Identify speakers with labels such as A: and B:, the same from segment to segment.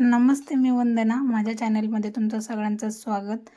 A: नमस्ते मी वंदना. माझ्या चॅनलमध्ये तुमचं सगळ्यांचं स्वागत.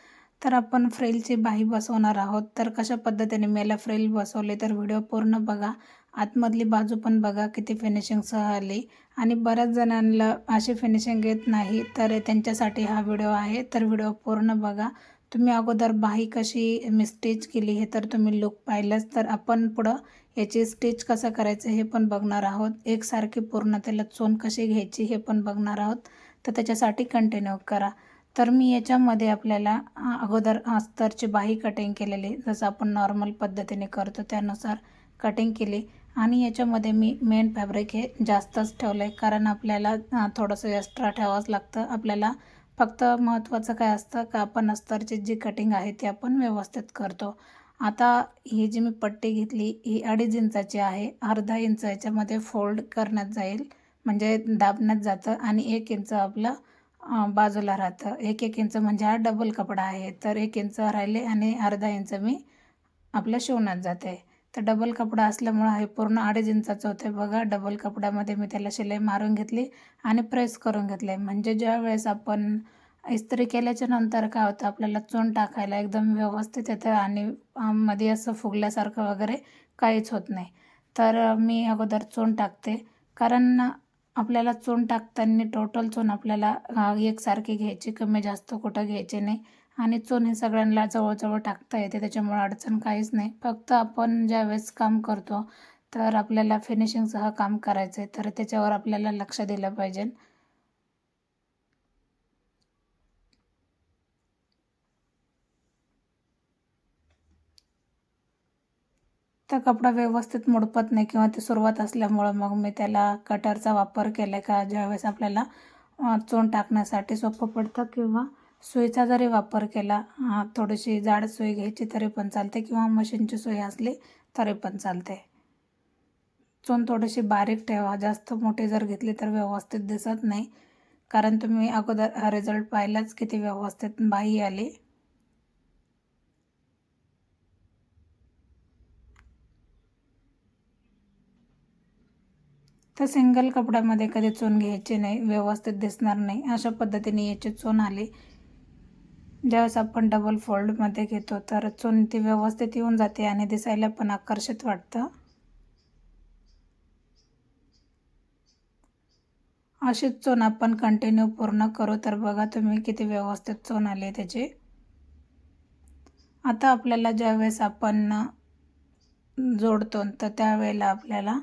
A: तर आपण फ्रेलची बाही बसवणार आहोत. तर कशा पद्धतीने मी याला फ्रेल बसवले तर व्हिडिओ पूर्ण बघा. आतमधली बाजू पण बघा किती फिनिशिंगसह आली. आणि बऱ्याच जणांना अशी फिनिशिंग येत नाही तर त्यांच्यासाठी हा व्हिडिओ आहे. तर व्हिडिओ पूर्ण बघा. तुम्ही अगोदर बाही कशी मी स्टिच केली हे तर तुम्ही लुक पाहिलंच. तर आपण पुढं याची स्टिच कसं करायचं हे पण बघणार आहोत. एकसारखी पूर्ण त्याला चोन कशी घ्यायची हे पण बघणार आहोत. तर त्याच्यासाठी कंटिन्यू करा. तर मी याच्यामध्ये आपल्याला अगोदर अस्तरची बाही कटिंग केलेली जसं आपण नॉर्मल पद्धतीने करतो त्यानुसार कटिंग केली. आणि याच्यामध्ये मी मेन फॅब्रिक हे जास्तच ठेवलं आहे कारण आपल्याला थोडंसं एक्स्ट्रा ठेवावंच लागतं. आपल्याला फक्त महत्त्वाचं काय असतं का आपण अस्तरची जी कटिंग आहे ती आपण व्यवस्थित करतो. आता ही जी मी पट्टी घेतली ही अडीच इंचाची आहे. अर्धा इंच याच्यामध्ये फोल्ड करण्यात जाईल. म्हणजे दाबण्यात जातं आणि एक इंच आपलं बाजूला राहतं. एक एक इंच म्हणजे हा डबल कपडा आहे. तर एक इंच राहिले आणि अर्धा इंच मी आपलं शिवण्यात जाते. तर डबल कपडा असल्यामुळं हे पूर्ण अडीच इंचाचं होतं बघा. डबल कपड्यामध्ये मी त्याला शिलाई मारून घेतली आणि प्रेस करून घेतले. म्हणजे ज्या वेळेस आपण इस्त्री केल्याच्यानंतर काय होतं आपल्याला चून टाकायला एकदम व्यवस्थित येतं आणि मध्ये असं फुगल्यासारखं वगैरे काहीच होत नाही. तर मी अगोदर चून टाकते. कारण आपल्याला चून टाकताना टोटल चून आपल्याला एकसारखी घ्यायची कमी जास्त कुठं घ्यायचे नाही. आणि चून हे सगळ्यांना जवळजवळ टाकता येते त्याच्यामुळे अडचण काहीच नाही. फक्त आपण ज्यावेळेस काम करतो तर आपल्याला फिनिशिंगसह काम करायचं आहे तर त्याच्यावर आपल्याला लक्ष दिलं पाहिजे. तर कपडा व्यवस्थित मुडपत नाही किंवा ती सुरुवात असल्यामुळं मग मी त्याला कटरचा वापर केला का ज्यावेळेस आपल्याला चोण टाकण्यासाठी सोपं पडतं किंवा सुईचा जरी वापर केला थोडीशी जाड सुई घ्यायची तरी पण चालते किंवा मशीनची सुई असली तरी पण चालते. चोन थोडीशी बारीक ठेवा. जास्त मोठी जर घेतली तर व्यवस्थित दिसत नाही. कारण तुम्ही अगोदर हा रिझल्ट पाहिलाच किती व्यवस्थित बाही आली. तर सिंगल कपड्यामध्ये कधी चोन घ्यायची नाही व्यवस्थित दिसणार नाही अशा पद्धतीने याची चोन आली. ज्यावेळेस आपण डबल फोल्डमध्ये घेतो तर चोन ती व्यवस्थित येऊन जाते आणि दिसायला पण आकर्षित वाटतं. अशीच चोन आपण कंटिन्यू पूर्ण करू तर बघा तुम्ही किती व्यवस्थित चोन आली त्याची. आता आपल्याला ज्यावेळेस आपण जोडतो तर त्यावेळेला आपल्याला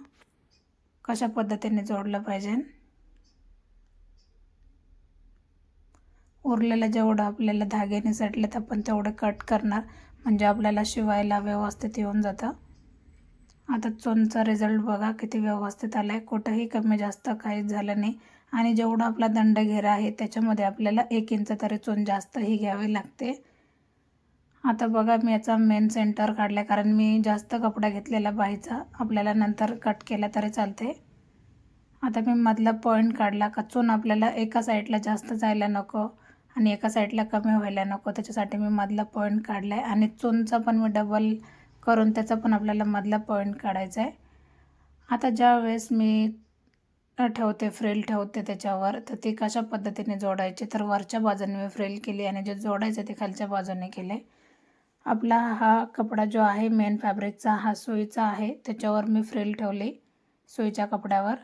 A: कशा पद्धतीने जोडलं पाहिजे? उरलेलं जेवढं आपल्याला धाग्याने सटले तर आपण तेवढं कट करणार. म्हणजे आपल्याला शिवायला व्यवस्थित येऊन जातं. आता चोनचा रिझल्ट बघा किती व्यवस्थित आला आहे कुठंही कमी जास्त काहीच झालं नाही. आणि जेवढा आपला दंड घेरा आहे त्याच्यामध्ये आपल्याला एक इंच तरी चोन जास्तही घ्यावी लागते. आता बघा मी याचा मेन सेंटर काढला कारण मी जास्त कपडा घेतलेला बाईचा. आपल्याला नंतर कट केला तरी चालते आता मी मधला पॉईंट काढला. का चून आपल्याला एका साईडला जास्त जायला नको आणि एका साईडला कमी व्हायला नको. त्याच्यासाठी मी मधला पॉईंट काढला आहे आणि चूनचा पण मी डबल करून त्याचा पण आपल्याला मधला पॉईंट काढायचा आहे आता ज्या वेळेस मी ठेवते फ्रेल ठेवते त्याच्यावर तर ती कशा पद्धतीने जोडायची? तर वरच्या बाजूने मी फ्रेल केली आणि जे जोडायचं ते खालच्या बाजूने केले आपला हा कपडा जो आहे मेन फॅब्रिकचा हा सोयीचा आहे. त्याच्यावर मी फ्रिल ठेवली सोयीच्या कपड्यावर.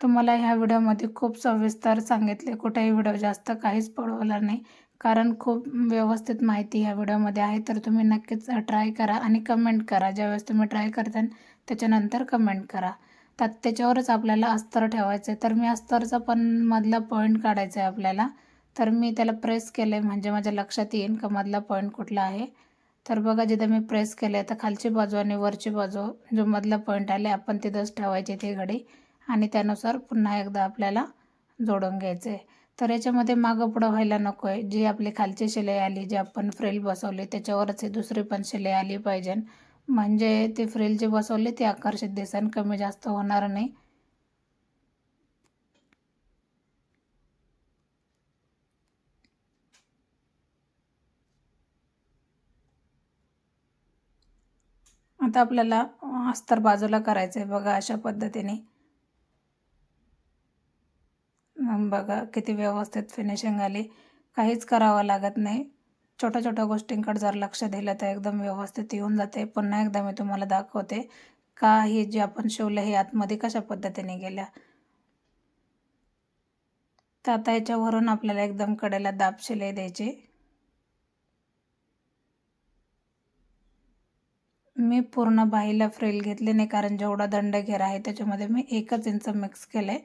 A: तुम्हाला ह्या व्हिडिओमध्ये खूप सविस्तर सांगितले. कुठेही व्हिडिओ जास्त काहीच पडवला नाही. कारण खूप व्यवस्थित माहिती ह्या व्हिडिओमध्ये आहे. तर तुम्ही नक्कीच ट्राय करा आणि कमेंट करा. ज्यावेळेस तुम्ही ट्राय करता त्याच्यानंतर कमेंट करा. तर त्याच्यावरच आपल्याला अस्तर ठेवायचं आहे तर मी अस्तरचा पण मधला पॉईंट काढायचा आहे आपल्याला. तर मी त्याला प्रेस केलं आहे म्हणजे माझ्या लक्षात येईन का मधला पॉईंट कुठला आहे. तर बघा जिथं मी प्रेस केलं आहे तर खालची बाजू आणि वरची बाजू जो मधला पॉईंट आले आपण तिथंच ठेवायचे ते घडी. आणि त्यानुसार पुन्हा एकदा आपल्याला जोडून घ्यायचं आहे तर याच्यामध्ये मागं पुढं व्हायला नको आहे जी आपली खालची शिलाई आली जी आपण फ्रेल बसवली त्याच्यावरच ही दुसरी पण शिलाई आली पाहिजे. म्हणजे ते फ्रिल जे बसवले ते आकर्षित दिसन कमी जास्त होणार नाही. आता आपल्याला अस्तर बाजूला करायचं आहे बघा अशा पद्धतीने. बघा किती व्यवस्थित फिनिशिंग आली. काहीच करावं लागत नाही. छोट्या छोट्या गोष्टींकडे जर लक्ष दिलं तर एकदम व्यवस्थित येऊन जाते. पुन्हा एकदा मी तुम्हाला दाखवते का हे जे आपण शिवलं हे आतमध्ये कशा पद्धतीने गेल्या तर आता याच्यावरून आपल्याला एकदम कडेला दाब शिलाई द्यायची. मी पूर्ण बाहीला फ्रेल घेतली नाही कारण जेवढा दंड घेर आहे त्याच्यामध्ये मी एकच इंच मिक्स केलं आहे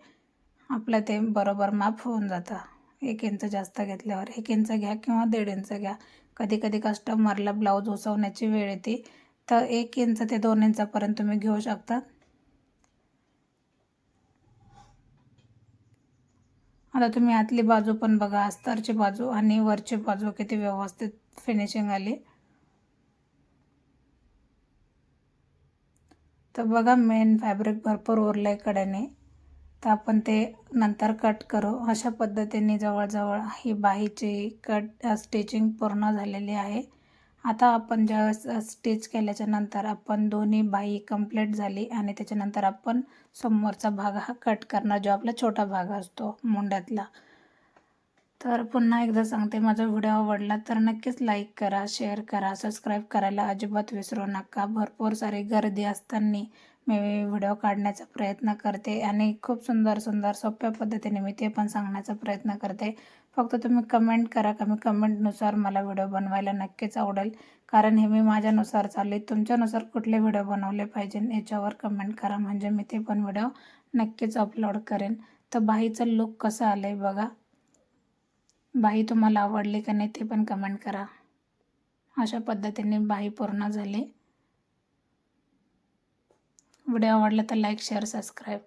A: आपलं ते बरोबर माप होऊन जातं. एक इंच जास्त घेतल्यावर एक इंच घ्या किंवा दीड इंच घ्या. कधी कधी कस्टमरला ब्लाऊज उसवण्याची वेळ येते. तर एक इंच ते दोन इंचापर्यंत तुम्ही घेऊ शकता. आता तुम्ही आतली बाजू पण बघा. अस्तरची बाजू आणि वरची बाजू किती व्यवस्थित फिनिशिंग आली. तर बघा मेन फॅब्रिक भरपूर उरलं आहे कड्याने तर आपण ते नंतर कट करू. अशा पद्धतीने जवळजवळ ही बाहीची कट स्टिचिंग पूर्ण झालेली आहे. आता आपण ज्यावेळेस स्टिच केल्याच्यानंतर आपण दोन्ही बाही कंप्लीट झाली आणि त्याच्यानंतर आपण समोरचा भाग हा कट करणार जो आपला छोटा भाग असतो मुंड्यातला. तर पुन्हा एकदा सांगते माझा व्हिडिओ आवडला तर नक्कीच लाईक करा शेअर करा सबस्क्राईब करायला अजिबात विसरू नका. भरपूर सारी गर्दी असताना मी व्हिडिओ काढण्याचा प्रयत्न करते आणि खूप सुंदर सुंदर सोप्या पद्धतीने मी ते पण सांगण्याचा प्रयत्न करते. फक्त तुम्ही कमेंट करा का मी कमेंटनुसार मला व्हिडिओ बनवायला नक्कीच आवडेल. कारण हे मी माझ्यानुसार चालले तुमच्यानुसार कुठले व्हिडिओ बनवले पाहिजे याच्यावर कमेंट करा. म्हणजे मी ते पण व्हिडिओ नक्कीच अपलोड करेन. तर बाईचं लुक कसं आलं आहे बघा. बाई तुम्हाला आवडली का नाही ते पण कमेंट करा. अशा पद्धतीने बाई पूर्ण झाली. व्हिडिओ आवडला तर लाईक शेअर सबस्क्राईब.